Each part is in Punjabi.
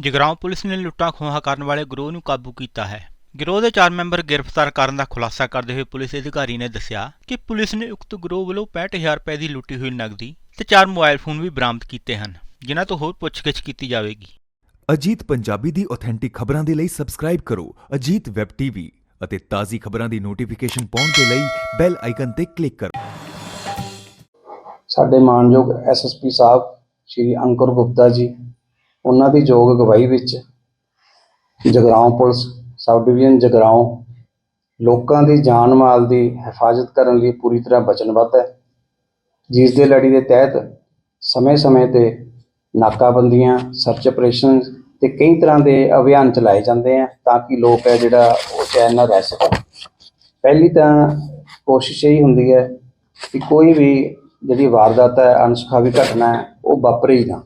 ਜਗਰਾਉਂ ਪੁਲਿਸ ਨੇ ਲੁੱਟਾਂ ਖੋਹਾਂ ਕਰਨ ਵਾਲੇ ਗਰੋਹ ਨੂੰ ਕਾਬੂ ਕੀਤਾ ਹੈ। ਗਿਰੋਹ ਦੇ ਚਾਰ ਮੈਂਬਰ ਗ੍ਰਿਫਤਾਰ ਕਰਨ ਦਾ ਖੁਲਾਸਾ ਕਰਦੇ ਹੋਏ ਪੁਲਿਸ ਅਧਿਕਾਰੀ ਨੇ ਦੱਸਿਆ ਕਿ ਪੁਲਿਸ ਨੇ ਉਕਤ ਗਰੋਹ ਵੱਲੋਂ 65000 ਰੁਪਏ ਦੀ ਲੁੱਟੀ ਹੋਈ ਨਗਦੀ ਤੇ ਚਾਰ ਮੋਬਾਈਲ ਫੋਨ ਵੀ ਬਰਾਮਦ ਕੀਤੇ ਹਨ ਜਿਨ੍ਹਾਂ ਤੋਂ ਹੋਰ ਪੁੱਛਗਿੱਛ ਕੀਤੀ ਜਾਵੇਗੀ। ਅਜੀਤ ਪੰਜਾਬੀ ਦੀ ਆਥੈਂਟਿਕ ਖਬਰਾਂ ਦੇ ਲਈ ਸਬਸਕ੍ਰਾਈਬ ਕਰੋ ਅਜੀਤ ਵੈਬ ਟੀਵੀ ਅਤੇ ਤਾਜ਼ੀ ਖਬਰਾਂ ਦੀ ਨੋਟੀਫਿਕੇਸ਼ਨ ਪਾਉਣ ਦੇ ਲਈ ਬੈਲ ਆਈਕਨ ਤੇ ਕਲਿੱਕ ਕਰੋ। ਸਾਡੇ ਮਾਨਯੋਗ ਐਸਐਸਪੀ ਸਾਹਿਬ ਸ਼੍ਰੀ ਅੰਕੁਰ ਗੁਪਤਾ ਜੀ ਉਹਨਾਂ ਦੀ ਯੋਗ ਅਗਵਾਈ ਵਿੱਚ Jagraon police, sub division Jagraon ਲੋਕਾਂ ਦੀ ਜਾਨ ਮਾਲ ਦੀ ਹਿਫਾਜ਼ਤ ਕਰਨ ਲਈ ਪੂਰੀ ਤਰ੍ਹਾਂ ਵਚਨਬੱਧ ਹੈ। ਜਿਸ ਦੇ ਲੜੀ ਦੇ ਤਹਿਤ ਸਮੇਂ-ਸਮੇਂ ਤੇ ਨਾਕਾਬੰਦੀਆਂ, ਸਰਚ ਆਪਰੇਸ਼ਨ ਤੇ ਕਈ ਤਰ੍ਹਾਂ ਦੇ ਅਭਿਆਨ ਚਲਾਏ ਜਾਂਦੇ ਆ ਤਾਂ ਕਿ ਲੋਕ ਹੈ ਜਿਹੜਾ ਉਹ ਚੈਨ ਨਾਲ ਰਹਿ ਸਕਣ। ਪਹਿਲੀ ਤਾਂ ਕੋਸ਼ਿਸ਼ ਇਹ ਹੁੰਦੀ ਹੈ ਕਿ ਕੋਈ ਵੀ ਜਿਹੜੀ ਵਾਰਦਾਤ ਹੈ, ਅਣਸੁਖਾਵੀ ਘਟਨਾ ਹੈ, ਉਹ ਵਾਪਰੇ ਹੀ ਨਾ।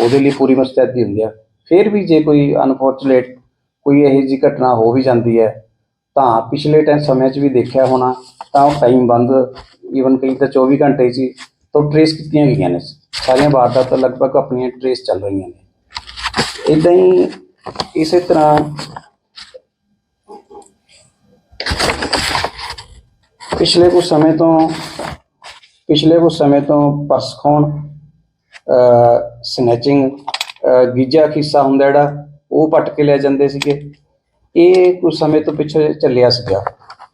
ਉਹਦੇ ਲਈ ਪੂਰੀ ਮੁਸਤੈਦੀ ਹੁੰਦੀ ਹੈ ਫਿਰ ਵੀ ਜੇ ਕੋਈ ਅਨਫੋਰਚੂਨੇਟ ਕੋਈ ਇਹੋ ਜਿਹੀ ਘਟਨਾ ਹੋ ਵੀ ਜਾਂਦੀ ਹੈ, ਤਾਂ ਪਿਛਲੇ ਟਾਈਮ ਸਮੇਂ 'ਚ ਵੀ ਦੇਖਿਆ ਹੋਣਾ, ਤਾਂ ਉਹ ਟਾਈਮ ਬੰਦ ਈਵਨ ਕਈ ਤਾਂ 24 ਘੰਟੇ 'ਚ ਹੀ ਤੋਂ ਕੀਤੀਆਂ ਗਈਆਂ ਨੇ। ਸਾਰੀਆਂ ਵਾਰਦਾਤਾਂ ਲਗਭਗ ਆਪਣੀਆਂ ਟਰੇਸ ਚੱਲ ਰਹੀਆਂ ਨੇ। ਇਦਾਂ ਹੀ ਇਸੇ ਤਰ੍ਹਾਂ ਪਿਛਲੇ ਕੁਝ ਸਮੇਂ ਤੋਂ, ਪਿਛਲੇ ਕੁਝ ਸਮੇਂ ਤੋਂ ਪਰਸ ਖੋਣ ਸਨੈਚਿੰਗ ਗੀਜਾ ਖੀਸਾ ਹੁੰਦਾ ਜਿਹੜਾ, ਉਹ ਪੱਟ ਕੇ ਲੈ ਜਾਂਦੇ ਸੀਗੇ। ਇਹ ਕੁਝ ਸਮੇਂ ਤੋਂ ਪਿੱਛੇ ਚੱਲਿਆ ਸੀਗਾ।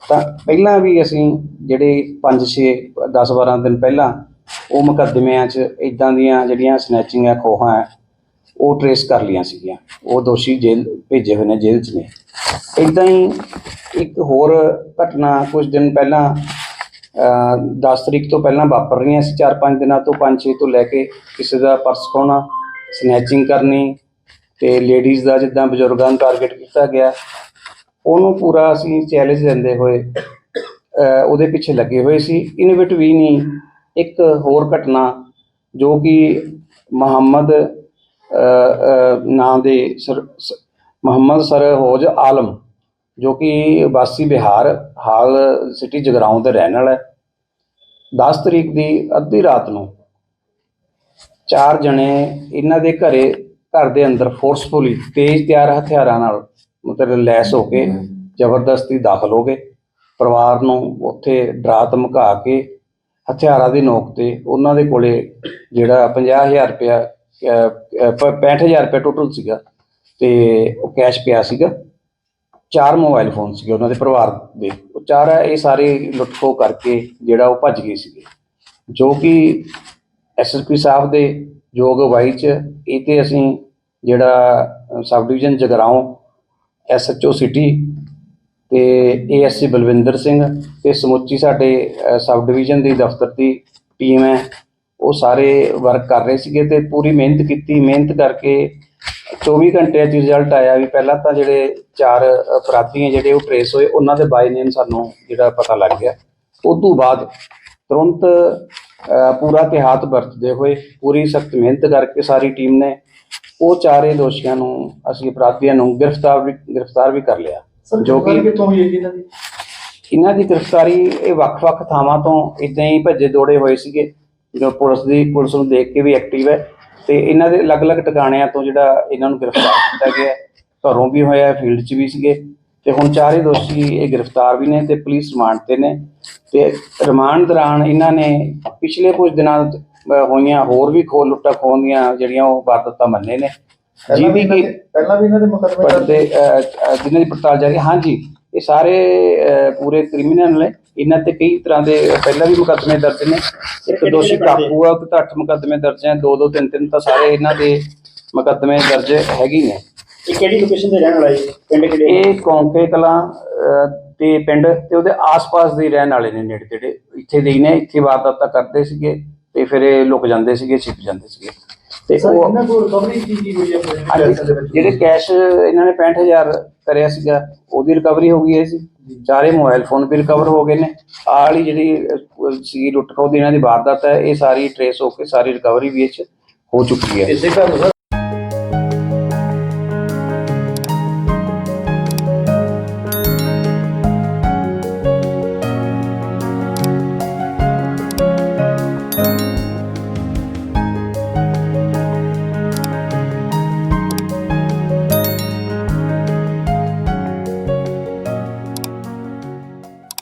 ਤਾਂ ਪਹਿਲਾਂ ਵੀ ਅਸੀਂ ਜਿਹੜੇ 5 6 10 12 ਦਿਨ ਪਹਿਲਾਂ ਉਹ ਮੁਕੱਦਮਿਆਂ 'ਚ ਇਦਾਂ ਦੀਆਂ ਜਿਹੜੀਆਂ ਸਨੈਚਿੰਗ ਆ, ਖੋਹਾਂ ਆ, ਉਹ ਟਰੇਸ ਕਰ ਲੀਆਂ ਸੀਗੀਆਂ। ਉਹ ਦੋਸ਼ੀ ਜੇਲ੍ਹ ਭੇਜੇ ਹੋਏ ਨੇ ਜੇਲ੍ਹ 'ਚ ਨੇ। ਇਦਾਂ ਹੀ ਇੱਕ ਹੋਰ ਘਟਨਾ ਕੁਝ ਦਿਨ ਪਹਿਲਾਂ 10 ਤਰੀਕ ਤੋਂ ਪਹਿਲਾਂ ਵਾਪਰ ਰਹੀਆਂ ਸੀ 4-5 ਦਿਨਾਂ ਤੋਂ 5-6 ਤੋਂ ਲੈ ਕੇ ਕਿਸੇ ਦਾ ਪਰਸ ਖੋਣਾ ਸਨੈਚਿੰਗ ਕਰਨੀ ਤੇ ਲੇਡੀਜ਼ ਦਾ ਜਿੱਦਾਂ ਬਜ਼ੁਰਗਾਂ ਨੂੰ ਟਾਰਗੇਟ ਕੀਤਾ ਗਿਆ। ਉਹਨੂੰ ਪੂਰਾ ਅਸੀਂ ਚੈਲੰਜ ਦਿੰਦੇ ਹੋਏ ਉਹਦੇ ਪਿੱਛੇ ਲੱਗੇ ਹੋਏ ਸੀ। ਇਨ ਵੀ ਨਹੀਂ ਇੱਕ ਹੋਰ ਘਟਨਾ ਜੋ ਕਿ ਮੁਹੰਮਦ ਨਾਂ ਦੇ ਸਰ ਮੁਹੰਮਦ ਸਰਹੋਜ ਆਲਮ, ਜੋ ਕਿ ਵਾਸੀ ਬਿਹਾਰ, ਹਾਲ ਸਿਟੀ ਜਗਰਾਉਂ ਦੇ ਰਹਿਣ ਵਾਲਾ ਹੈ। 10 ਤਰੀਕ ਦੀ ਅੱਧੀ ਰਾਤ ਨੂੰ ਚਾਰ ਜਣੇ ਇਹਨਾਂ ਦੇ ਘਰੇ ਘਰ ਦੇ ਅੰਦਰ ਫੋਰਸਫੁਲੀ ਤੇਜ਼ ਤਿਆਰ ਹਥਿਆਰਾਂ ਨਾਲ ਮਤਲਬ ਲੈਸ ਹੋ ਕੇ ਜ਼ਬਰਦਸਤੀ ਦਾਖਲ ਹੋ ਗਏ। ਪਰਿਵਾਰ ਨੂੰ ਉੱਥੇ ਡਰਾ ਧਮਕਾ ਕੇ ਹਥਿਆਰਾਂ ਦੀ ਨੋਕ ਤੇ ਉਹਨਾਂ ਦੇ ਕੋਲੇ ਜਿਹੜਾ 50000 ਰੁਪਇਆ ਅਹ, ਅਹ, ਪ- 65000 ਰੁਪਇਆ ਟੋਟਲ ਸੀਗਾ ਤੇ ਉਹ ਕੈਸ਼ ਪਿਆ ਸੀਗਾ। ਚਾਰ ਮੋਬਾਈਲ ਫੋਨ ਸੀਗੇ ਉਹਨਾਂ ਦੇ ਪਰਿਵਾਰ ਦੇ। ਚਾਰ ਹੈ, ਇਹ ਸਾਰੇ ਲੁੱਟਖੋ ਕਰਕੇ ਜਿਹੜਾ ਉਹ ਭੱਜ ਗਏ ਸੀਗੇ। ਜੋ ਕਿ ਐਸਐਸਪੀ ਸਾਹਿਬ ਦੇ ਯੋਗ ਅਗਵਾਈ ਚ, ਇਹ ਤੇ ਅਸੀਂ ਜਿਹੜਾ sub division Jagraon SHO city ਤੇ ਏਐਸਸੀ ਬਲਵਿੰਦਰ ਸਿੰਘ ਤੇ ਸਮੁੱਚੀ ਸਾਡੇ ਸਬ ਡਿਵੀਜ਼ਨ ਦੀ ਦਫ਼ਤਰ ਦੀ ਟੀਮ ਹੈ। ਉਹ ਸਾਰੇ ਵਰਕ ਕਰ ਰਹੇ ਸੀਗੇ ਤੇ ਪੂਰੀ ਮਿਹਨਤ ਕੀਤੀ। ਮਿਹਨਤ ਕਰਕੇ 24 ਘੰਟਿਆਂ 'ਚ ਰਿਜ਼ਲਟ ਆਇਆ ਵੀ ਪਹਿਲਾਂ ਤਾਂ ਜਿਹੜੇ ਚਾਰ ਅਪਰਾਧੀ ਜਿਹੜੇ ਉਹ ਟਰੇਸ ਹੋਏ ਉਹਨਾਂ ਦੇ ਬਾਈ ਨੇਮ ਸਾਨੂੰ ਜਿਹੜਾ ਪਤਾ ਲੱਗ ਗਿਆ। ਉਸ ਤੋਂ ਬਾਅਦ ਤੁਰੰਤ ਪੂਰਾ ਇਤਿਹਾਤ ਵਰਤਦੇ ਹੋਏ ਪੂਰੀ ਸਖਤ ਮਿਹਨਤ ਕਰਕੇ ਸਾਰੀ ਟੀਮ ਨੇ ਉਹ ਚਾਰੇ ਦੋਸ਼ੀਆਂ ਨੂੰ ਅਸੀਂ ਅਪਰਾਧੀਆਂ ਨੂੰ ਗ੍ਰਿਫਤਾਰ ਵੀ ਗ੍ਰਿਫਤਾਰ ਵੀ ਕਰ ਲਿਆ। ਜੋ ਕਿ ਕਿੱਥੋਂ ਹੋਈ ਇਹਨਾਂ ਦੀ? ਇਹਨਾਂ ਦੀ ਗ੍ਰਿਫਤਾਰੀ ਇਹ ਵੱਖ-ਵੱਖ ਥਾਵਾਂ ਤੋਂ ਇਦਾਂ ਹੀ ਭੱਜੇ ਦੌੜੇ ਹੋਏ ਸੀਗੇ ਜੋ ਪੁਲਿਸ ਦੀ ਪੁਲਿਸ ਨੂੰ ਦੇਖ ਕੇ ਵੀ ਐਕਟਿਵ ਹੈ। ਤੇ ਇਹਨਾਂ ਦੇ ਅਲੱਗ-ਅਲੱਗ ਟਿਕਾਣਿਆਂ ਤੋਂ ਜਿਹੜਾ ਇਹਨਾਂ ਨੂੰ ਗ੍ਰਿਫਤਾਰ ਕੀਤਾ ਗਿਆ। ਘਰੋਂ ਵੀ ਹੋਇਆ ਫੀਲਡ 'ਚ ਵੀ ਸੀਗੇ ਤੇ ਹੁਣ ਚਾਰੇ ਦੋਸ਼ੀ ਇਹ ਗ੍ਰਿਫਤਾਰ ਵੀ ਨੇ ਤੇ ਪੁਲਿਸ ਰਿਮਾਂਡ ਤੇ ਨੇ ਤੇ ਰਿਮਾਂਡ ਦੌਰਾਨ ਇਹਨਾਂ ਨੇ ਪਿਛਲੇ ਕੁਝ ਦਿਨਾਂ ਹੋਈਆਂ ਹੋਰ ਵੀ ਖੋਹ ਲੁੱਟਾਂ ਖੋਹਣ ਦੀਆਂ ਜਿਹੜੀਆਂ ਉਹ ਵਾਰਦਾਤਾਂ ਮੰਨੇ ਨੇ ਜਿਹਦੀ ਕਿ ਦੇ ਪਹਿਲਾਂ ਵੀ ਇਹਨਾਂ ਦੇ ਮੁਕੱਦਮੇ ਪੜਦੇ ਜਿਨ੍ਹਾਂ ਦੀ ਪੜਤਾਲ ਜਾਰੀ ਹਾਂਜੀ ਇਹ ਸਾਰੇ ਪੂਰੇ ਕ੍ਰਿਮੀਨਲ ਨੇ ਇਹਨਾਂ ਤੇ ਕਈ ਤਰ੍ਹਾਂ ਦੇ ਪਹਿਲਾਂ ਵੀ ਮੁਕੱਦਮੇ ਦਰਜ ਨੇ। ਇੱਕ ਦੋਸ਼ੀ ਕਾਬੂ ਆ ਤੇ ਅੱਠ ਮੁਕੱਦਮੇ ਦਰਜ ਹੈ ਦੋ ਦੋ ਤਿੰਨ ਤਿੰਨ ਤਾਂ ਸਾਰੇ ਇਹਨਾਂ ਦੇ ਮੁਕੱਦਮੇ ਦਰਜ ਹੈਗੇ ਨੇ। ਇਹ ਕਿਹੜੀ ਲੋਕੇਸ਼ਨ ਤੇ ਰਹਿਣ ਵਾਲਾ ਹੈ ਪਿੰਡ ਕਿਹੜੇ ਇਹ ਕੌਂਕੇ ਕਲਾਂ ਤੇ ਪਿੰਡ ਤੇ ਉਹਦੇ ਆਸ-ਪਾਸ ਦੇ ਰਹਿਣ ਵਾਲੇ ਨੇ ਨੇੜੇ ਤੇੜੇ। ਇੱਥੇ ਦੇ ਹੀ ਨੇ ਇੱਥੇ ਵਾਰਦਾਤਾਂ ਕਰਦੇ ਸੀਗੇ ਤੇ ਫਿਰ ਇਹ ਲੁਕ ਜਾਂਦੇ ਸੀਗੇ ਛਿਪ ਜਾਂਦੇ ਸੀਗੇ। ਤੇ ਸਰ ਉਹ ਇਹਨਾਂ ਕੋਲ ਰਿਕਵਰੀ ਕੀ ਕੀ ਹੋਈ ਹੈ ਆਪਣੇ ਹਾਂਜੀ, ਪੈਸੇ ਦੇ ਵਿੱਚ? ਜਿਹੜੇ ਕੈਸ਼ ਇਹਨਾਂ ਨੇ 65000 ਕਰਿਆ ਸੀਗਾ ਉਹਦੀ ਰਿਕਵਰੀ ਹੋ ਗਈ ਹੈ ਸੀ। ਚਾਰੇ ਮੋਬਾਈਲ ਫੋਨ ਵੀ ਰਿਕਵਰ ਹੋ ਗਏ ਨੇ। ਆਹ ਵਾਲੀ ਜਿਹੜੀ ਸੀ ਲੁੱਟ ਖੋਹ ਦੀ ਇਹਨਾਂ ਦੀ ਵਾਰਦਾਤ ਹੈ ਇਹ ਸਾਰੀ ਟਰੇਸ ਹੋ ਕੇ ਸਾਰੀ ਰਿਕਵਰੀ ਵੀ ਇਹ 'ਚ ਹੋ ਚੁੱਕੀ ਹੈ। ਇਸੇ ਘਰ ਨੂੰ ਸਰ